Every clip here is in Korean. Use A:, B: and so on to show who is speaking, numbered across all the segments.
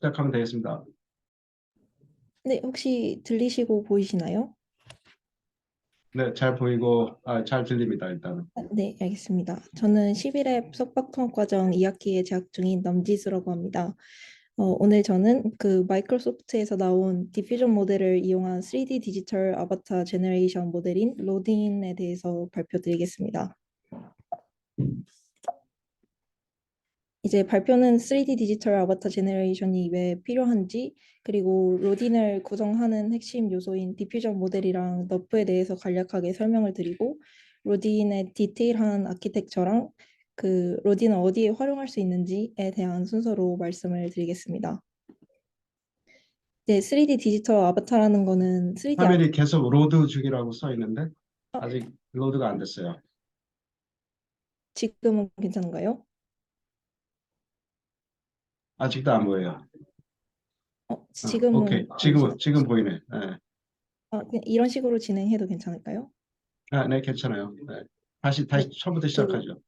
A: 시작하면 되겠습니다.
B: 네, 혹시 들리시고 보이시나요?
A: 네, 잘 보이고 아, 잘 들립니다. 일단은.
B: 아, 네, 알겠습니다. 저는 11회 석박통합과정 2학기에 재학 중인 남지수라고 합니다. 어, 오늘 저는 그 마이크로소프트에서 나온 디퓨전 모델을 이용한 3D 디지털 아바타 제너레이션 모델인 로딘에 대해서 발표드리겠습니다. 이제 발표는 3D 디지털 아바타 제너레이션이 왜 필요한지 그리고 로딘을 구성하는 핵심 요소인 디퓨전 모델이랑 너프에 대해서 간략하게 설명을 드리고 로딘의 디테일한 아키텍처랑 그 로딘을 어디에 활용할 수 있는지에 대한 순서로 말씀을 드리겠습니다. 네, 3D 디지털 아바타라는 거는 3D 아,
A: 화면이 계속 로드 중이라고 써 있는데 아직 로드가 안 됐어요.
B: 지금은 괜찮은가요?
A: 아직도 안 보여요.
B: 어,
A: 어,
B: 지금은
A: 오케이. 지금 지금 보이네. 네.
B: 아, 그냥 이런 식으로 진행해도 괜찮을까요?
A: 아, 네, 괜찮아요. 네. 다시 다시 처음부터 시작하죠.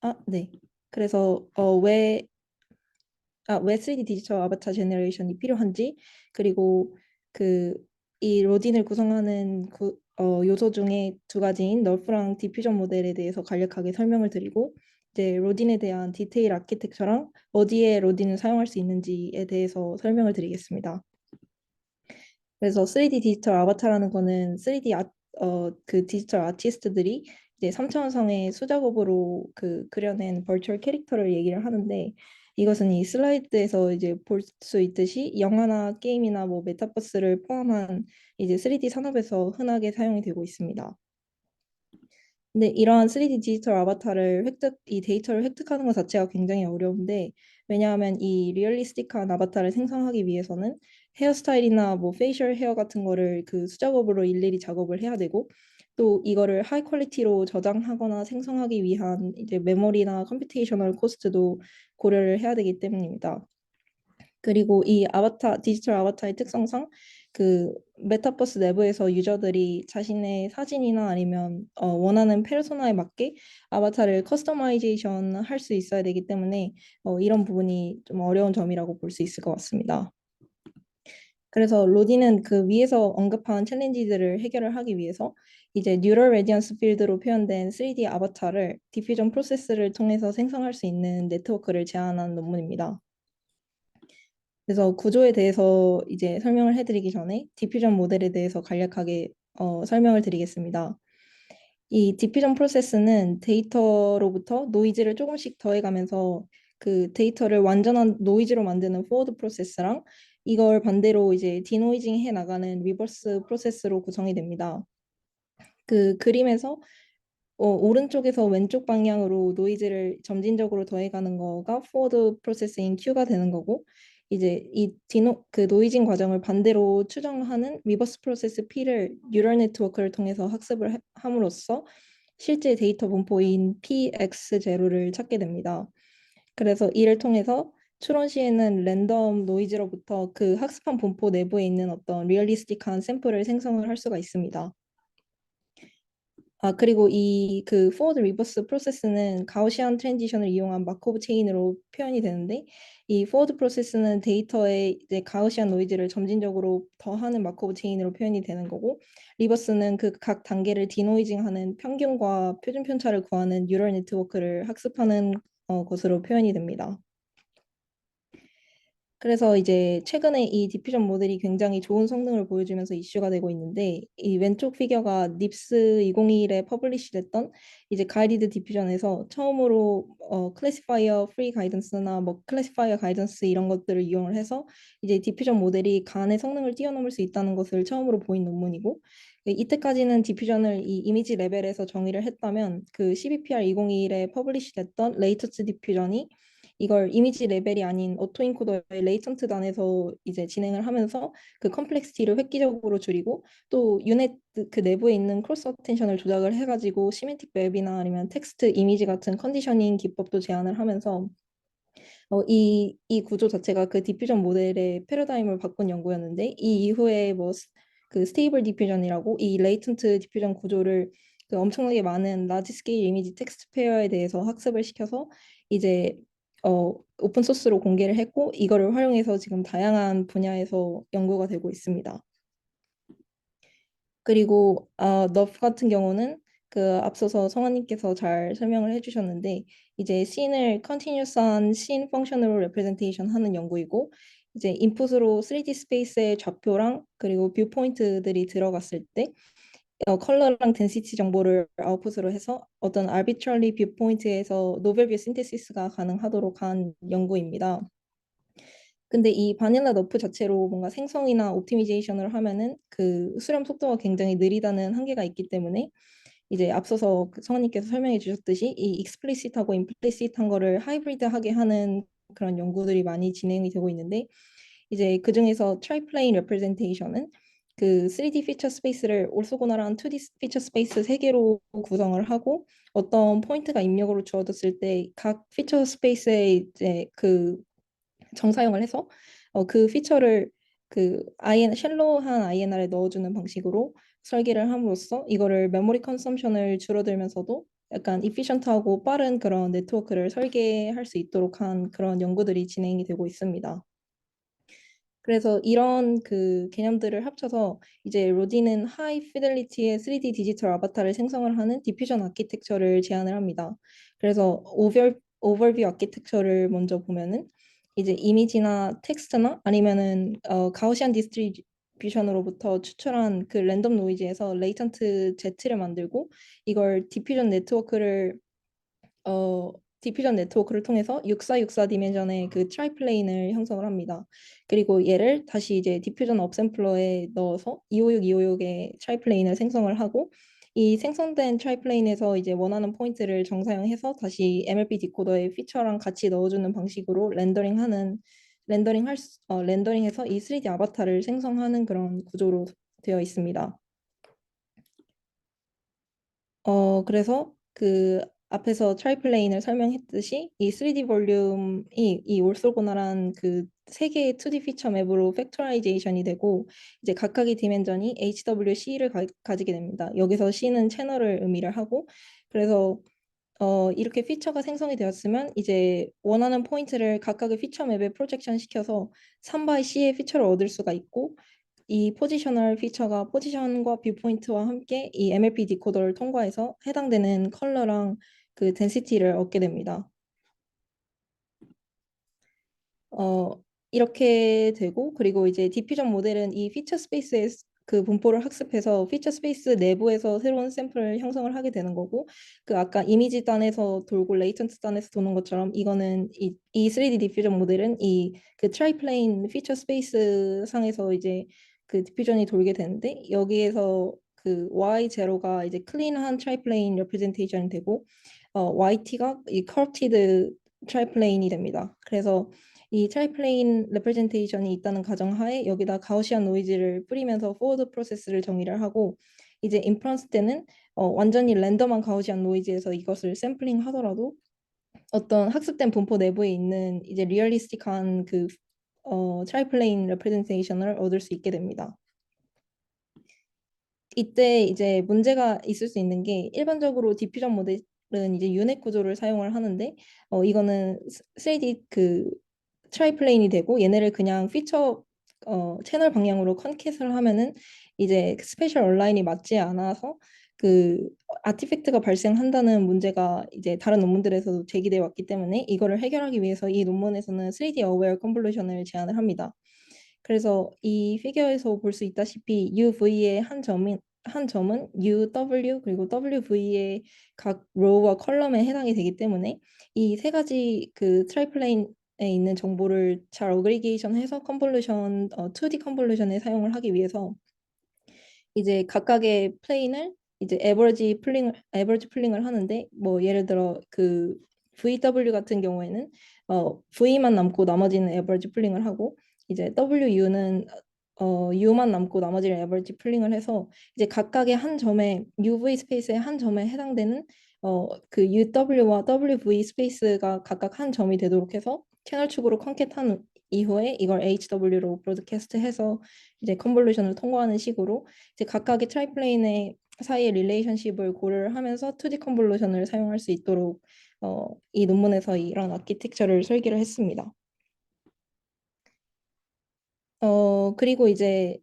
B: 아, 네. 그래서 어, 왜, 아, 왜 3D 디지털 아바타 제너레이션이 필요한지 그리고 그 이 로딘을 구성하는 구, 어, 요소 중에 두 가지인 널프랑 디퓨전 모델에 대해서 간략하게 설명을 드리고 이제 로딘에 대한 디테일 아키텍처랑 어디에 로딘을 사용할 수 있는지에 대해서 설명을 드리겠습니다. 그래서 3D 디지털 아바타라는 거는 3D 아, 어, 그 디지털 아티스트들이 이제 3차원상의 수작업으로 그 그려낸 버추얼 캐릭터를 얘기를 하는데 이것은 이 슬라이드에서 이제 볼 수 있듯이 영화나 게임이나 뭐 메타버스를 포함한 이제 3D 산업에서 흔하게 사용이 되고 있습니다. 근데 이러한 3D 디지털 아바타를 획득, 이 데이터를 획득하는 것 자체가 굉장히 어려운데 왜냐하면 이 리얼리스틱한 아바타를 생성하기 위해서는 헤어스타일이나 뭐 페이셜 헤어 같은 거를 그 수작업으로 일일이 작업을 해야 되고 또 이거를 하이 퀄리티로 저장하거나 생성하기 위한 이제 메모리나 컴퓨테이셔널 코스트도 고려를 해야 되기 때문입니다. 그리고 이 아바타 디지털 아바타의 특성상 그 메타버스 내부에서 유저들이 자신의 사진이나 아니면 어, 원하는 페르소나에 맞게 아바타를 커스터마이제이션 할 수 있어야 되기 때문에 어, 이런 부분이 좀 어려운 점이라고 볼 수 있을 것 같습니다. 그래서 로디는 그 위에서 언급한 챌린지들을 해결을 하기 위해서 이제 뉴럴 레디언스 필드로 표현된 3D 아바타를 디퓨전 프로세스를 통해서 생성할 수 있는 네트워크를 제안한 논문입니다. 그래서 구조에 대해서 이제 설명을 해드리기 전에 디퓨전 모델에 대해서 간략하게 어, 설명을 드리겠습니다. 이 디퓨전 프로세스는 데이터로부터 노이즈를 조금씩 더해가면서 그 데이터를 완전한 노이즈로 만드는 포워드 프로세스랑 이걸 반대로 이제 디노이징 해 나가는 리버스 프로세스로 구성이 됩니다. 그 그림에서 어, 오른쪽에서 왼쪽 방향으로 노이즈를 점진적으로 더해가는 거가 포워드 프로세스인 Q가 되는 거고 이제 이 디노 그 노이징 과정을 반대로 추정하는 리버스 프로세스 P를 뉴럴 네트워크를 통해서 학습을 해, 함으로써 실제 데이터 분포인 PX0를 찾게 됩니다. 그래서 이를 통해서 추론 시에는 랜덤 노이즈로부터 그 학습한 분포 내부에 있는 어떤 리얼리스틱한 샘플을 생성을 할 수가 있습니다. 아 그리고 이 그 포워드 리버스 프로세스는 가우시안 트랜지션을 이용한 마코브 체인으로 표현이 되는데 이 포워드 프로세스는 데이터에 이제 가우시안 노이즈를 점진적으로 더하는 마코브 체인으로 표현이 되는 거고 리버스는 그 각 단계를 디노이징하는 평균과 표준 편차를 구하는 뉴럴 네트워크를 학습하는 어, 것으로 표현이 됩니다. 그래서 이제 최근에 이 디퓨전 모델이 굉장히 좋은 성능을 보여주면서 이슈가 되고 있는데 이 왼쪽 피겨가 닙스 2021에 퍼블리시 됐던 이제 가이디드 디퓨전에서 처음으로 어 클래시파이어 프리 가이던스나 뭐 클래시파이어 가이던스 이런 것들을 이용을 해서 이제 디퓨전 모델이 간의 성능을 뛰어넘을 수 있다는 것을 처음으로 보인 논문이고 이때까지는 디퓨전을 이 이미지 레벨에서 정의를 했다면 그 CBPR 2021에 퍼블리시 됐던 레이터스 디퓨전이 이걸 이미지 레벨이 아닌 오토인코더의 레이턴트 단에서 이제 진행을 하면서 그 컴플렉시티를 획기적으로 줄이고 또 유닛 그 내부에 있는 크로스 어텐션을 조작을 해가지고 시멘틱 맵이나 아니면 텍스트 이미지 같은 컨디셔닝 기법도 제안을 하면서 어, 이, 이 구조 자체가 그 디퓨전 모델의 패러다임을 바꾼 연구였는데 이 이후에 뭐 그 스테이블 디퓨전이라고 이 레이턴트 디퓨전 구조를 그 엄청나게 많은 라지 스케일 이미지 텍스트 페어에 대해서 학습을 시켜서 이제 어, 오픈 소스로 공개를 했고 이거를 활용해서 지금 다양한 분야에서 연구가 되고 있습니다. 그리고 어, 너프 같은 경우는 그 앞서서 성아님께서 잘 설명을 해주셨는데 이제 씬을 continuous한 씬 펑션으로 representation 하는 연구이고 이제 인풋으로 3D 스페이스의 좌표랑 그리고 뷰 포인트들이 들어갔을 때 어, 컬러랑 덴시티 정보를 아웃풋으로 해서 어떤 arbitrary 뷰 포인트에서 노벨 뷰 신테시스가 가능하도록 한 연구입니다. 근데 이 바닐라 너프 자체로 뭔가 생성이나 옵티미제이션을 하면은 그 수렴 속도가 굉장히 느리다는 한계가 있기 때문에 이제 앞서서 그 성원님께서 설명해 주셨듯이 이 익스플리시트하고 임플리시트한 거를 하이브리드하게 하는 그런 연구들이 많이 진행이 되고 있는데 이제 그 중에서 트라이플레인 레프레젠테이션은 그 3D 피처 스페이스를 올소고나란 2D 피처 스페이스 세 개로 구성을 하고 어떤 포인트가 입력으로 주어졌을 때 각 피처 스페이스에 이제 그 정사용을 해서 어, 그 피처를 그 IN 샬로우한 INR에 넣어주는 방식으로 설계를 함으로써 이거를 메모리 컨섬션을 줄어들면서도 약간 이피션트하고 빠른 그런 네트워크를 설계할 수 있도록 한 그런 연구들이 진행이 되고 있습니다. 그래서 이런 그 개념들을 합쳐서 이제 로디는 하이 피델리티의 3D 디지털 아바타를 생성을 하는 디퓨전 아키텍처를 제안을 합니다. 그래서 오버 오버뷰 아키텍처를 먼저 보면은 이제 이미지나 텍스트나 아니면은 어, 가우시안 디스트리뷰션으로부터 추출한 그 랜덤 노이즈에서 레이턴트 Z를 만들고 이걸 디퓨전 네트워크를 어, 디퓨전 네트워크를 통해서 6464 디멘전의 그 트라이플레인을 형성을 합니다. 그리고 얘를 다시 이제 디퓨전 업샘플러에 넣어서 256, 256의 트라이플레인을 생성을 하고 이 생성된 트라이플레인에서 이제 원하는 포인트를 정사용해서 다시 MLP 디코더의 피처랑 같이 넣어주는 방식으로 렌더링하는 렌더링 할 수, 어, 렌더링해서 이 3D 아바타를 생성하는 그런 구조로 되어 있습니다. 어, 그래서 그 앞에서 트라이플레인을 설명했듯이 이 3D 볼륨이 이 올솔고나란 그 세 개의 2D 피처 맵으로 팩토라이제이션이 되고 이제 각각의 디멘전이 HWC를 가, 가지게 됩니다. 여기서 C는 채널을 의미를 하고 그래서 어, 이렇게 피처가 생성이 되었으면 이제 원하는 포인트를 각각의 피처 맵에 프로젝션 시켜서 3 C의 피처를 얻을 수가 있고 이 포지셔널 피처가 포지션과 뷰 포인트와 함께 이 MLP 디코더를 통과해서 해당되는 컬러랑 그 덴시티를 얻게 됩니다. 어, 이렇게 되고 그리고 이제 디퓨전 모델은 이 피처 스페이스의 그 분포를 학습해서 피처 스페이스 내부에서 새로운 샘플을 형성을 하게 되는 거고 그 아까 이미지 단에서 돌고 레이턴트 단에서 도는 것처럼 이거는 이, 이 3D 디퓨전 모델은 이 그 트라이플레인 피처 스페이스 상에서 이제 그 디퓨전이 돌게 되는데 여기에서 그 Y0가 이제 클린한 트라이플레인 레프레젠테이션이 되고 어, YT가 이 커티드 트라이플레인이 됩니다. 그래서 이 트라이플레인 레프레젠테이션이 있다는 가정하에 여기다 가우시안 노이즈를 뿌리면서 포워드 프로세스를 정의를 하고 이제 인프런스 때는 어, 완전히 랜덤한 가우시안 노이즈에서 이것을 샘플링 하더라도 어떤 학습된 분포 내부에 있는 이제 리얼리스틱한 그 어, 트라이플레인 레프레젠테이션을 얻을 수 있게 됩니다. 이때 이제 문제가 있을 수 있는 게 일반적으로 디퓨전 모델 은 이제 유넷 구조를 사용을 하는데 어, 이거는 3D 그 트라이플레인이 되고 얘네를 그냥 피처 어, 채널 방향으로 컨캣을 하면은 이제 스페셜 얼라인이 맞지 않아서 그 아티팩트가 발생한다는 문제가 이제 다른 논문들에서도 제기되어 왔기 때문에 이거를 해결하기 위해서 이 논문에서는 3D Aware Convolution을 제안을 합니다. 그래서 이 피겨에서 볼 수 있다시피 UV의 한 점인 한 점은 UW 그리고 WV의 각 로우와 컬럼에 해당이 되기 때문에 이 세 가지 그 트라이플레인 에 있는 정보를 잘 어그리게이션해서 컨볼루션 어, 2D 컨볼루션에 사용을 하기 위해서 이제 각각의 플레인을 이제 에버리지 플링 에버리지 플링을 하는데 뭐 예를 들어 그 VW 같은 경우에는 어 V만 남고 나머지는 에버리지 플링을 하고 이제 WU는 어 U만 남고 나머지를 에버리지 플링을 해서 이제 각각의 한 점에 UV 스페이스의 한 점에 해당되는 어 그 UW와 WV 스페이스가 각각 한 점이 되도록 해서 채널 축으로 컨캣한 이후에 이걸 HW로 브로드캐스트해서 이제 컨볼루션을 통과하는 식으로 이제 각각의 트라이플레인의 사이의 릴레이션십을 고려를 하면서 2D 컨볼루션을 사용할 수 있도록 어, 이 논문에서 이런 아키텍처를 설계를 했습니다. 어, 그리고 이제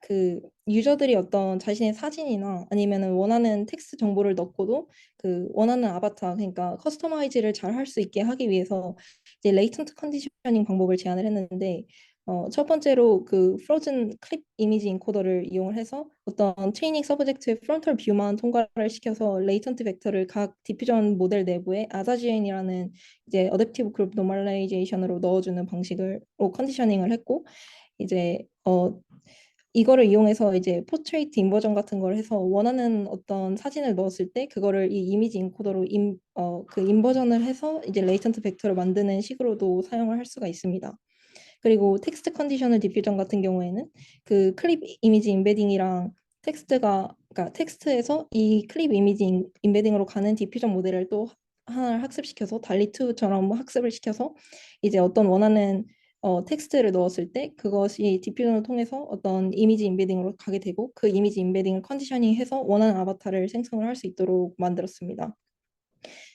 B: 그 유저들이 어떤 자신의 사진이나 아니면은 원하는 텍스트 정보를 넣고도 그 원하는 아바타 그러니까 커스터마이즈를 잘 할 수 있게 하기 위해서 이제 레이턴트 컨디셔닝 방법을 제안을 했는데 어, 첫 번째로 그 프로즌 클립 이미지 인코더를 이용을 해서 어떤 트레이닝 서브젝트의 프론털 뷰만 통과를 시켜서 레이턴트 벡터를 각 디퓨전 모델 내부에 아사지엔이라는 이제 어댑티브 그룹 노멀라이제이션으로 넣어주는 방식으로 컨디셔닝을 했고 이제 어 이거를 이용해서 이제 포트레이트 인버전 같은 걸 해서 원하는 어떤 사진을 넣었을 때 그거를 이 이미지 인코더로 임, 어, 그 인버전을 해서 이제 레이턴트 벡터를 만드는 식으로도 사용을 할 수가 있습니다. 그리고 텍스트 컨디셔널 디퓨전 같은 경우에는 그 클립 이미지 인베딩이랑 텍스트가 그러니까 텍스트에서 이 클립 이미지 인, 인베딩으로 가는 디퓨전 모델을 또 하나를 학습시켜서 달리2처럼 학습을 시켜서 이제 어떤 원하는 어, 텍스트를 넣었을 때 그것이 디퓨전을 통해서 어떤 이미지 인베딩으로 가게 되고 그 이미지 인베딩을 컨디셔닝해서 원하는 아바타를 생성을 할 수 있도록 만들었습니다.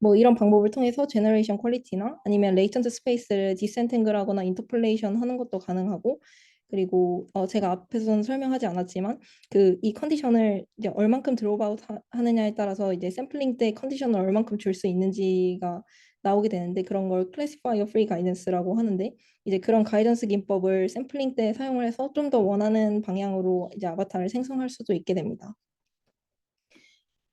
B: 뭐 이런 방법을 통해서 제너레이션 퀄리티나 아니면 레이턴트 스페이스를 디센탱글하거나 인터폴레이션 하는 것도 가능하고 그리고 어 제가 앞에서는 설명하지 않았지만 그 이 컨디션을 이제 얼만큼 드롭아웃 하느냐에 따라서 이제 샘플링 때 컨디션을 얼만큼 줄 수 있는지가 나오게 되는데 그런 걸 클래시파이어 프리 가이던스라고 하는데 이제 그런 가이던스 기법을 샘플링 때 사용을 해서 좀 더 원하는 방향으로 이제 아바타를 생성할 수도 있게 됩니다.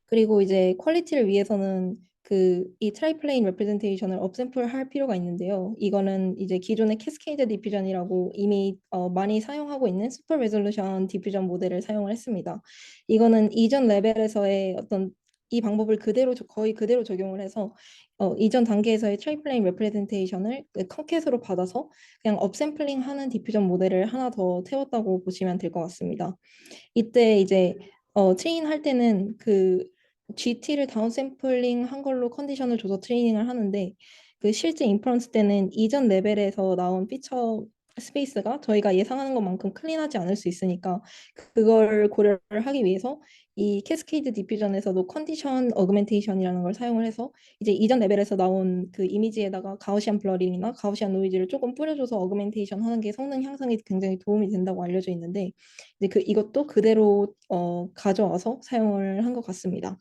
B: 그리고 이제 퀄리티를 위해서는 그 이 트라이플레인 레프레젠테이션을 업샘플 할 필요가 있는데요. 이거는 이제 기존의 캐스케이드 디퓨전이라고 이미 어, 많이 사용하고 있는 슈퍼 레졸루션 디퓨전 모델을 사용을 했습니다. 이거는 이전 레벨에서의 어떤 이 방법을 그대로 거의 그대로 적용을 해서 어, 이전 단계에서의 트라이플레인 레프레젠테이션을 그 컷캣으로 받아서 그냥 업샘플링 하는 디퓨전 모델을 하나 더 태웠다고 보시면 될 것 같습니다. 이때 이제 어, 트레인 할 때는 그 GT를 다운 샘플링 한 걸로 컨디션을 줘서 트레이닝을 하는데 그 실제 인퍼런스 때는 이전 레벨에서 나온 피처 스페이스가 저희가 예상하는 것만큼 클린하지 않을 수 있으니까 그걸 고려를 하기 위해서 이 캐스케이드 디퓨전에서도 컨디션 어그멘테이션이라는 걸 사용을 해서 이제 이전 레벨에서 나온 그 이미지에다가 가우시안 블러링이나 가우시안 노이즈를 조금 뿌려줘서 어그멘테이션 하는 게 성능 향상에 굉장히 도움이 된다고 알려져 있는데 이제 그 이것도 그대로 어, 가져와서 사용을 한 것 같습니다.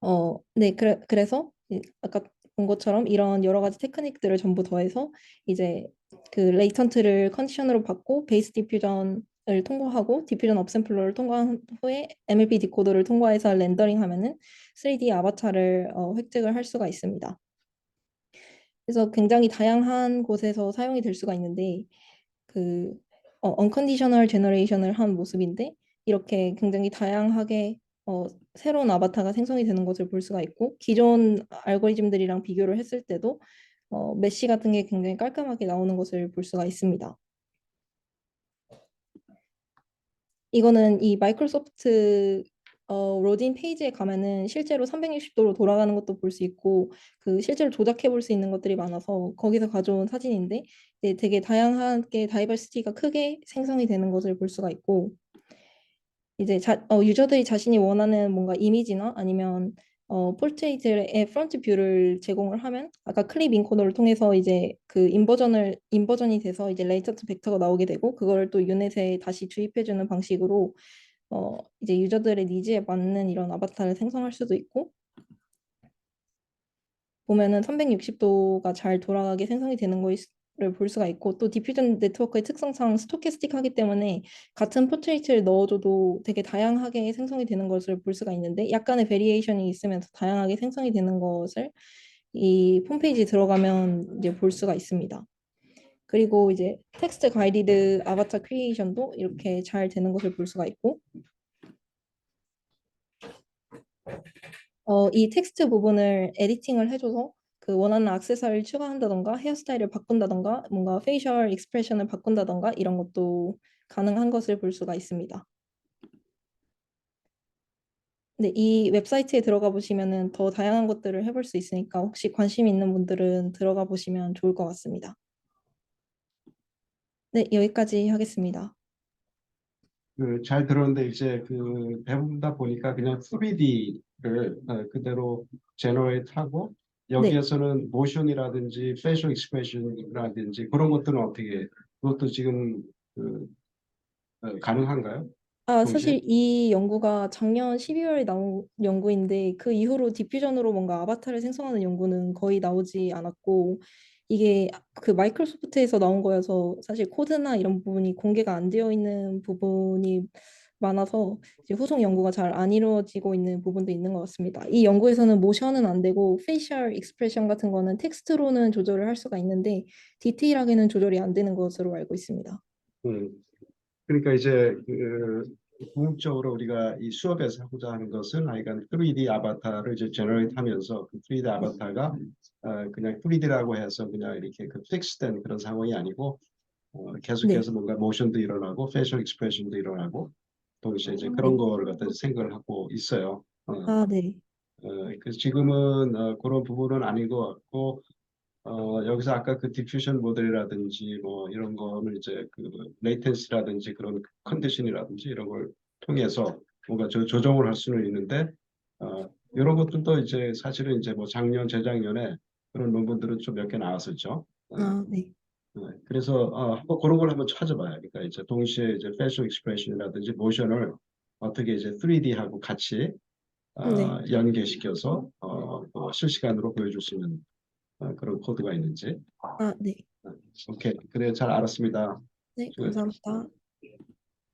B: 어, 네, 그래, 그래서 이- 아까 본 것처럼 이런 여러 가지 테크닉들을 전부 더해서 이제 그 레이턴트를 컨디션으로 받고 베이스 디퓨전을 통과하고 디퓨전 업샘플러를 통과한 후에 MLP 디코더를 통과해서 렌더링 하면은 3D 아바타를 어, 획득을 할 수가 있습니다. 그래서 굉장히 다양한 곳에서 사용이 될 수가 있는데 그 어, 언컨디셔널 제너레이션을 한 모습인데 이렇게 굉장히 다양하게 어, 새로운 아바타가 생성이 되는 것을 볼 수가 있고 기존 알고리즘들이랑 비교를 했을 때도 어, 메시 같은 게 굉장히 깔끔하게 나오는 것을 볼 수가 있습니다. 이거는 이 마이크로소프트 어, 로딘 페이지에 가면은 실제로 360도로 돌아가는 것도 볼 수 있고 그 실제로 조작해 볼 수 있는 것들이 많아서 거기서 가져온 사진인데 되게 다양하게 다이버시티가 크게 생성이 되는 것을 볼 수가 있고 이제 자, 어, 유저들이 자신이 원하는 뭔가 이미지나 아니면 어, 포트레이트의 프론트 뷰를 제공을 하면 아까 클립 인코더를 통해서 이제 그 인버전을 인버전이 돼서 이제 레이턴트 벡터가 나오게 되고 그거를 또 유넷에 다시 주입해 주는 방식으로 어, 이제 유저들의 니즈에 맞는 이런 아바타를 생성할 수도 있고 보면은 360도가 잘 돌아가게 생성이 되는 것 을볼 수가 있고 또 디퓨전 네트워크의 특성상 스토캐스틱하기 때문에 같은 포트레이트를 넣어줘도 되게 다양하게 생성이 되는 것을 볼 수가 있는데 약간의 베리에이션이 있으면서 다양하게 생성이 되는 것을 이 홈페이지 들어가면 이제 볼 수가 있습니다. 그리고 이제 텍스트 가이디드 아바타 크리에이션도 이렇게 잘 되는 것을 볼 수가 있고 어, 이 텍스트 부분을 에디팅을 해줘서 그 원하는 액세서리를 추가한다던가 헤어스타일을 바꾼다던가 뭔가 페이셜 익스프레션을 바꾼다던가 이런 것도 가능한 것을 볼 수가 있습니다. 네, 이 웹사이트에 들어가 보시면은 더 다양한 것들을 해볼 수 있으니까 혹시 관심 있는 분들은 들어가 보시면 좋을 것 같습니다. 네, 여기까지 하겠습니다.
A: 그 잘 들었는데 이제 그 배우다 보니까 그냥 3D 어, 그대로 제너레이트 하고 여기에서는 모션이라든지 페이셜 익스프레션이라든지 그런 것들은 어떻게 그것도 지금 그, 어, 가능한가요?
B: 아,
A: 동시에?
B: 사실 이 연구가 작년 12월에 나온 연구인데 그 이후로 디퓨전으로 뭔가 아바타를 생성하는 연구는 거의 나오지 않았고 이게 그 마이크로소프트에서 나온 거여서 사실 코드나 이런 부분이 공개가 안 되어 있는 부분이 많아서 이제 후속 연구가 잘 안 이루어지고 있는 부분도 있는 것 같습니다. 이 연구에서는 모션은 안 되고 페이셜 익스프레션 같은 거는 텍스트로는 조절을 할 수가 있는데 디테일하게는 조절이 안 되는 것으로 알고 있습니다.
A: 음, 그러니까 이제 그 궁극적으로 우리가 이 수업에서 하고자 하는 것은 하여간 3D 아바타를 이제 제너레이트 하면서 그 3D 아바타가 어, 그냥 3D라고 해서 그냥 이렇게 그 픽스된 그런 상황이 아니고 어, 계속해서 뭔가 모션도 일어나고 페이셜 익스프레션도 일어나고 동시에 이제 그런 거를 갖다 생각을 하고 있어요. 어,
B: 아, 네.
A: 어, 그 지금은 어, 그런 부분은 아닌 것 같고 어, 여기서 아까 그 디퓨전 모델이라든지 뭐 이런 거는 이제 그 레이텐시라든지 그런 컨디션이라든지 이런 걸 통해서 뭔가 저 조정을 할 수는 있는데 어, 이런 것들도 이제 사실은 이제 뭐 작년 재작년에 그런 논문들은 좀 몇 개 나왔었죠. 어,
B: 아, 네.
A: 네, 그래서 어, 한번 그런 걸 한번 찾아봐요. 그러니까 이제 동시에 이제 페이셜 익스프레션이라든지 모션을 어떻게 이제 3D하고 같이 어,
B: 네.
A: 연계시켜서 어, 또 실시간으로 보여줄 수 있는 어, 그런 코드가 있는지.
B: 아, 네.
A: 오케이, 그래 잘 알았습니다.
B: 네,
A: 수고했습니다.
B: 감사합니다.